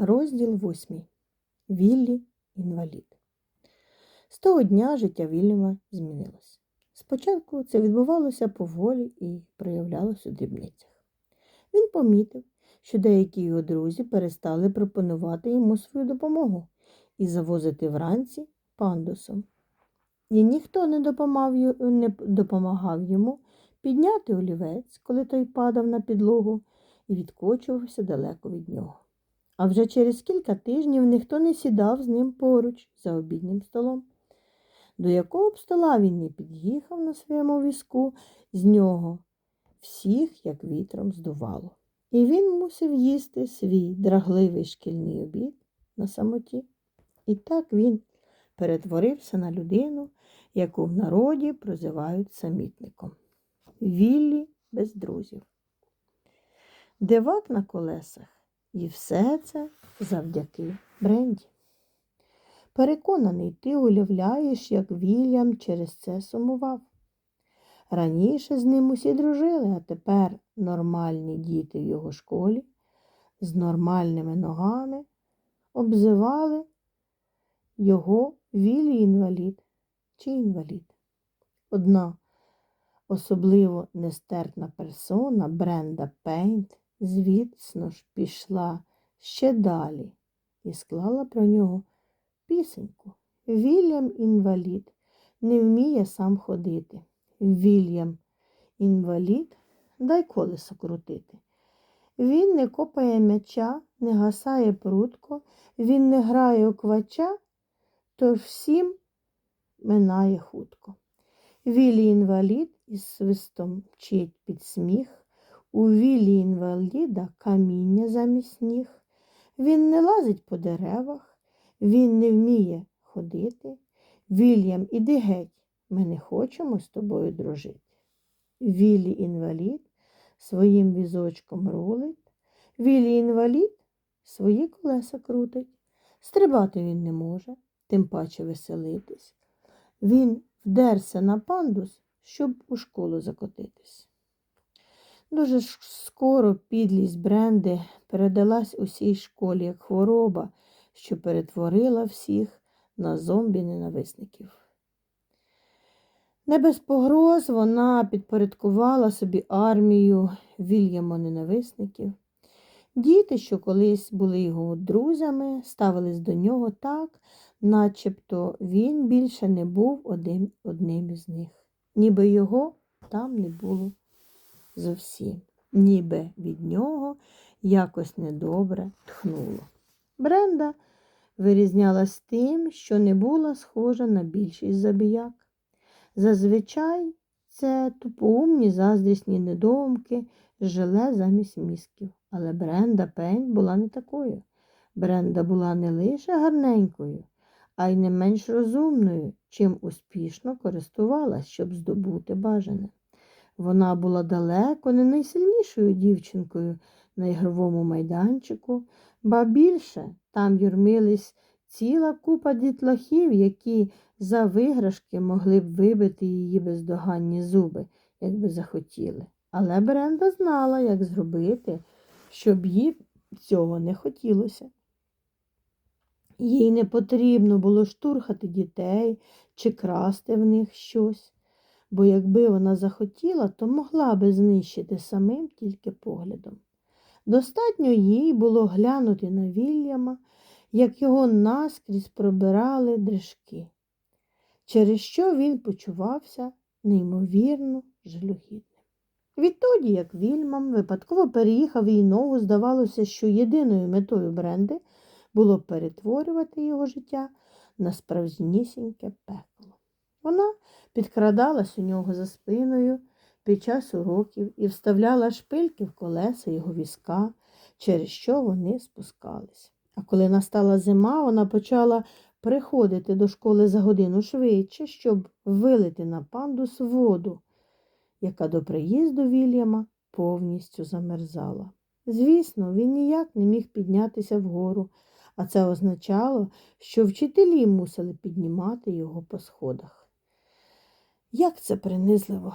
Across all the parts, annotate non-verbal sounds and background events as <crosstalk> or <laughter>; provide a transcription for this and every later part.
Розділ восьмий. Віллі інвалід. З того дня життя Вільяма змінилося. Спочатку це відбувалося поволі і проявлялося у дрібницях. Він помітив, що деякі його друзі перестали пропонувати йому свою допомогу і завозити вранці пандусом. І ніхто не допомагав йому підняти олівець, коли той падав на підлогу і відкочувався далеко від нього. А вже через кілька тижнів ніхто не сідав з ним поруч за обіднім столом. До якого б стола він не під'їхав на своєму візку, з нього всіх як вітром здувало. І він мусив їсти свій драгливий шкільний обід на самоті. І так він перетворився на людину, яку в народі прозивають самітником. Віллі без друзів. Дивак на колесах. І все це завдяки Бренді. Переконаний, ти уявляєш, як Вільям через це сумував. Раніше з ним усі дружили, а тепер нормальні діти в його школі з нормальними ногами обзивали його Віллі інвалід чи інвалід. Одна особливо нестерпна персона Бренда Пейнт звісно ж пішла ще далі і склала про нього пісеньку. Вільям інвалід не вміє сам ходити. Вільям інвалід дай колесо крутити. Він не копає м'яча, не гасає прутко, він не грає у квача, тож всім минає хутко. Вілі інвалід із свистом мчить під сміх, у вілі інваліда каміння замість ніг. Він не лазить по деревах, він не вміє ходити. Вільям, іди геть, ми не хочемо з тобою дружити. Вілі інвалід своїм візочком рулить, Вілі інвалід свої колеса крутить. Стрибати він не може, тим паче веселитись. Він вдерся на пандус, щоб у школу закотитись. Дуже скоро підлість Бренди передалась усій школі як хвороба, що перетворила всіх на зомбі-ненависників. Не без погроз вона підпорядкувала собі армію Вільяма-ненависників. Діти, що колись були його друзями, ставились до нього так, начебто він більше не був одним, одним із них, ніби його там не було зовсім, ніби від нього якось недобре тхнуло. Бренда вирізнялась тим, що не була схожа на більшість забіяк. Зазвичай це тупоумні заздрісні недоумки з желе замість мізків. Але Бренда Пень була не такою. Бренда була не лише гарненькою, а й не менш розумною, чим успішно користувалась, щоб здобути бажане. Вона була далеко не найсильнішою дівчинкою на ігровому майданчику, ба більше там юрмились ціла купа дітлахів, які за виграшки могли б вибити її бездоганні зуби, якби захотіли. Але Бренда знала, як зробити, щоб їй цього не хотілося. Їй не потрібно було штурхати дітей чи красти в них щось, бо якби вона захотіла, то могла би знищити самим тільки поглядом. Достатньо їй було глянути на Вільяма, як його наскрізь пробирали дрижки, через що він почувався неймовірно жалюгідним. Відтоді, як Вільмам випадково переїхав їй ногу, здавалося, що єдиною метою Бренди було перетворювати його життя на справжнісіньке пекло. Вона підкрадалась у нього за спиною під час уроків і вставляла шпильки в колеса його візка, через що вони спускались. А коли настала зима, вона почала приходити до школи за годину швидше, щоб вилити на пандус воду, яка до приїзду Вільяма повністю замерзала. Звісно, він ніяк не міг піднятися вгору, а це означало, що вчителі мусили піднімати його по сходах. Як це принизливо!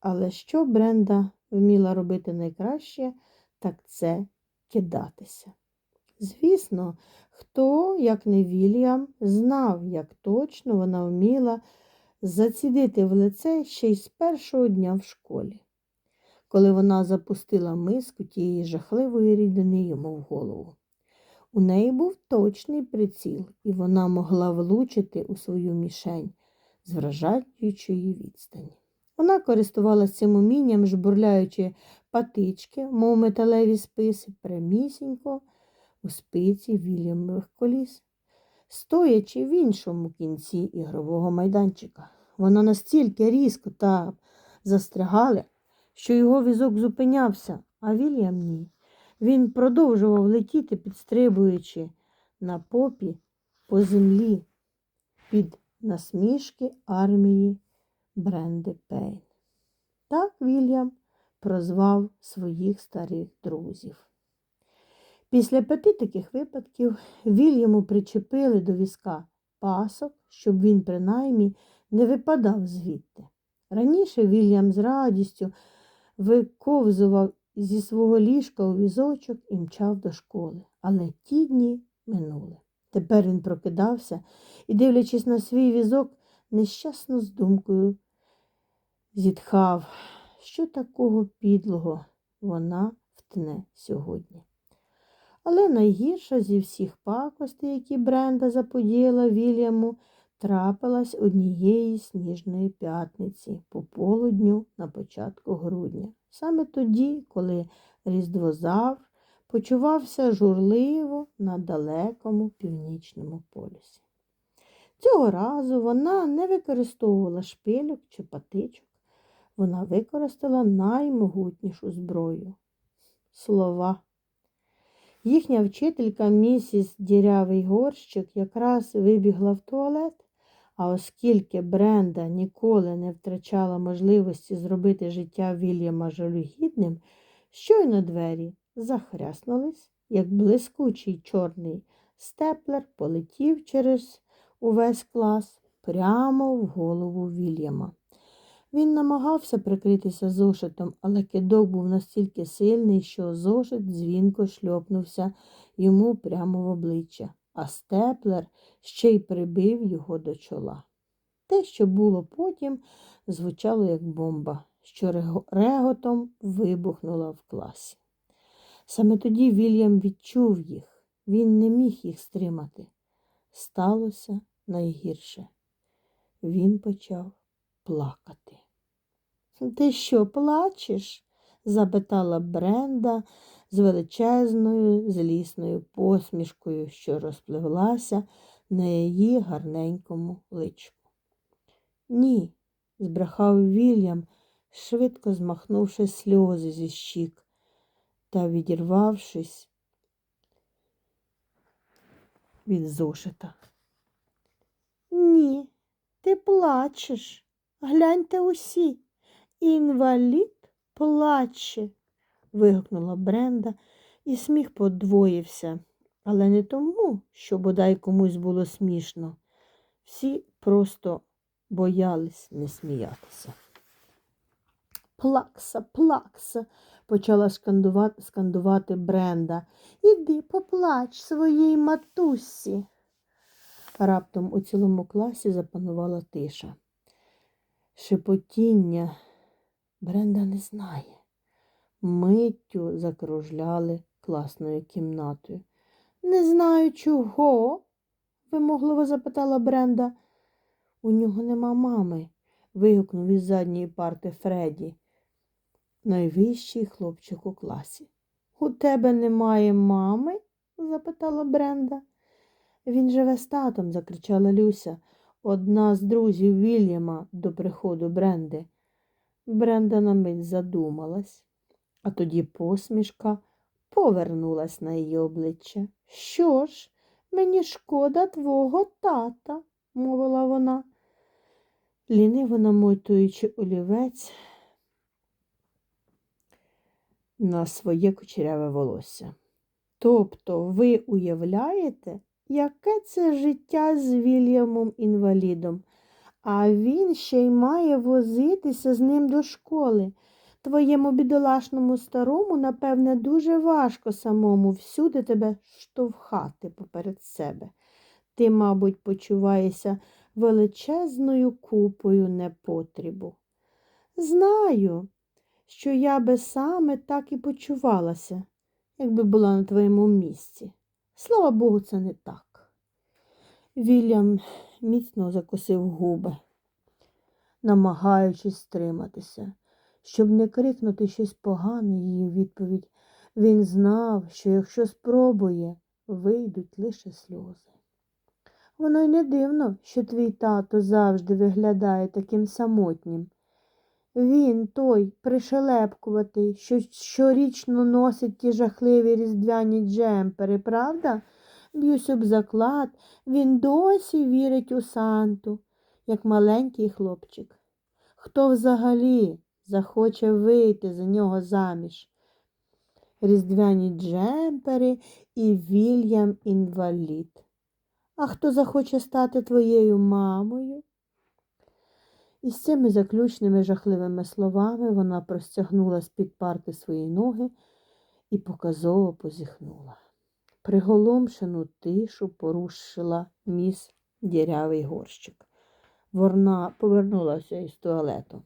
Але що Бренда вміла робити найкраще, так це кидатися. Звісно, хто, як не Вільям, знав, як точно вона вміла зацідити в лице ще й з першого дня в школі, коли вона запустила миску тієї жахливої рідини йому в голову. У неї був точний приціл, і вона могла влучити у свою мішень з вражаючої відстані. Вона користувалася цим умінням, жбурляючи патички, мов металеві списи, прямісінько у спиці Вільямових коліс, стоячи в іншому кінці ігрового майданчика. Вона настільки різко та застрягали, що його візок зупинявся, а Вільям ні. Він продовжував летіти, підстрибуючи на попі по землі під насмішки армії Бренди Пейн. Так Вільям прозвав своїх старих друзів. Після п'яти таких випадків Вільяму причепили до візка пасок, щоб він принаймні не випадав звідти. Раніше Вільям з радістю виковзував зі свого ліжка у візочок і мчав до школи, але ті дні минули. Тепер він прокидався і, дивлячись на свій візок, нещасно з думкою зітхав, що такого підлого вона втне сьогодні. Але найгірша зі всіх пакостей, які Бренда заподіяла Вільяму, трапилась однієї сніжної п'ятниці по полудню на початку грудня, саме тоді, коли різдвозавр почувався журливо на далекому північному полюсі. Цього разу вона не використовувала шпилюк чи патичок, вона використала наймогутнішу зброю слова. Їхня вчителька місіс Дірявий горщик якраз вибігла в туалет, а оскільки Бренда ніколи не втрачала можливості зробити життя Вільяма жалюгідним, щойно двері захряснулись, як блискучий чорний степлер полетів через увесь клас прямо в голову Вільяма. Він намагався прикритися зошитом, але кидок був настільки сильний, що зошит дзвінко шльопнувся йому прямо в обличчя, а степлер ще й прибив його до чола. Те, що було потім, звучало як бомба, що реготом вибухнула в класі. Саме тоді Вільям відчув їх, він не міг їх стримати. Сталося найгірше. Він почав плакати. <laughs> Ти що, плачеш? запитала Бренда з величезною злісною посмішкою, що розпливлася на її гарненькому личку. Ні, збрехав Вільям, швидко змахнувши сльози зі щік та відірвавшись від зошита. Ні, ти плачеш. Гляньте усі. Інвалід плаче. вигукнула Бренда, і сміх подвоївся, але не тому, що бодай комусь було смішно. Всі просто боялись не сміятися. Плакса, плакса, почала скандувати, скандувати Бренда. Іди поплач своїй матусі. Раптом у цілому класі запанувала тиша. Шепотіння Бренда не знає. Миттю закружляли класною кімнатою. Не знаю чого, вимогливо запитала Бренда. У нього нема мами, вигукнув із задньої парти Фредді, найвищий хлопчик у класі. У тебе немає мами? запитала Бренда. Він живе з татом, закричала Люся, одна з друзів Вільяма до приходу Бренди. Бренда на мить задумалась, а тоді посмішка повернулась на її обличчя. Що ж, мені шкода твого тата, мовила вона, ліниво намотуючи олівець на своє кучеряве волосся. Тобто ви уявляєте, яке це життя з Вільямом інвалідом? А він ще й має возитися з ним до школи. Твоєму бідолашному старому, напевне, дуже важко самому всюди тебе штовхати поперед себе. Ти, мабуть, почуваєшся величезною купою непотрібу. Знаю, що я би саме так і почувалася, якби була на твоєму місці. Слава Богу, це не так. Вільям міцно закусив губи, намагаючись стриматися, щоб не крикнути щось погане її відповідь. Він знав, що якщо спробує, вийдуть лише сльози. Воно й не дивно, що твій тато завжди виглядає таким самотнім. Він той пришелепкуватий, що щорічно носить ті жахливі різдвяні джемпери, правда? Б'юсь об заклад, він досі вірить у Санту, як маленький хлопчик. Хто взагалі захоче вийти за нього заміж? Різдвяні джемпери і Вільям інвалід. А хто захоче стати твоєю мамою? І з цими заключними жахливими словами вона простягнула з-під парти свої ноги і показово позіхнула. Приголомшену тишу порушила міс дірявий горщик. Вона повернулася із туалету.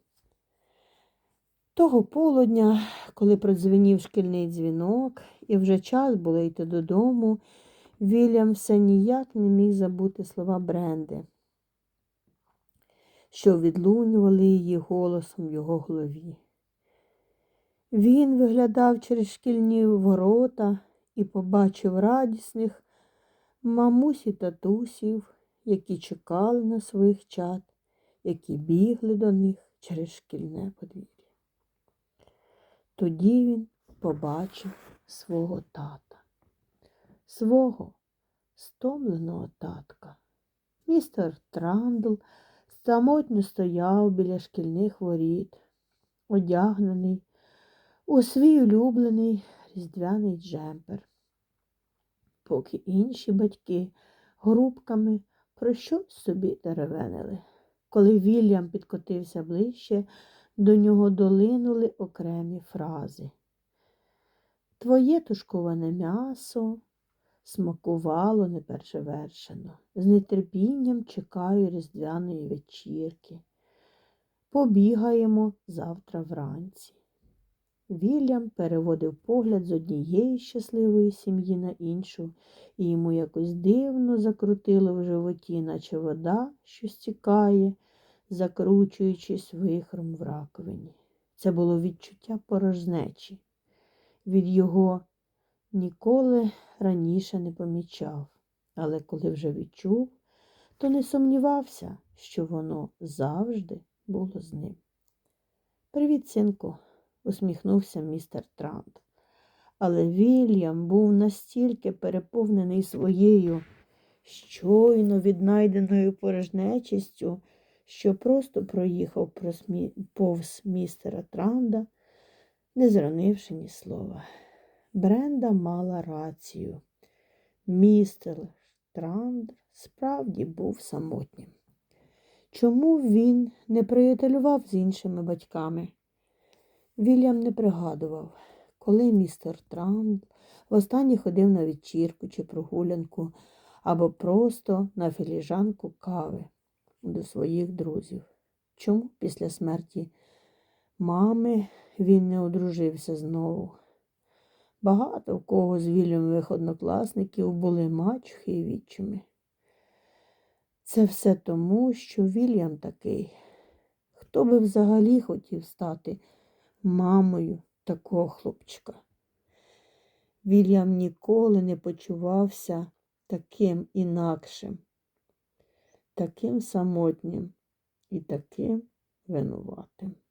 Того полудня, коли продзвенів шкільний дзвінок, і вже час було йти додому, Вільям все ніяк не міг забути слова Бренди, що відлунювали її голосом в його голові. Він виглядав через шкільні ворота і побачив радісних мамусь і татусів, які чекали на своїх чад, які бігли до них через шкільне подвір'я. Тоді він побачив свого тата, свого стомленого татка. Містер Трандл самотньо стояв біля шкільних воріт, одягнений у свій улюблений різдвяний джемпер, поки інші батьки грубками про щось собі деревенили. Коли Вільям підкотився ближче, до нього долинули окремі фрази. Твоє тушковане м'ясо смакувало непершевершено. З нетерпінням чекаю різдвяної вечірки. Побігаємо завтра вранці. Вільям переводив погляд з однієї щасливої сім'ї на іншу, і йому якось дивно закрутило в животі, наче вода, що стікає, закручуючись вихром в раковині. Це було відчуття порожнечі. Від його ніколи раніше не помічав, але коли вже відчув, то не сумнівався, що воно завжди було з ним. Привіт, синку, усміхнувся містер Трант. Але Вільям був настільки переповнений своєю щойно віднайденою порожнечістю, що просто проїхав повз містера Транда, не зранивши ні слова. Бренда мала рацію. Містер Транд справді був самотнім. Чому він не приятелював з іншими батьками? Вільям не пригадував, коли містер Транд востаннє ходив на вечірку чи прогулянку або просто на філіжанку кави до своїх друзів. Чому після смерті мами він не одружився знову? Багато в кого з вільямових однокласників були мачухи і відчими. Це все тому, що Вільям такий. Хто би взагалі хотів стати мамою такого хлопчика? Вільям ніколи не почувався таким інакшим, таким самотнім і таким винуватим.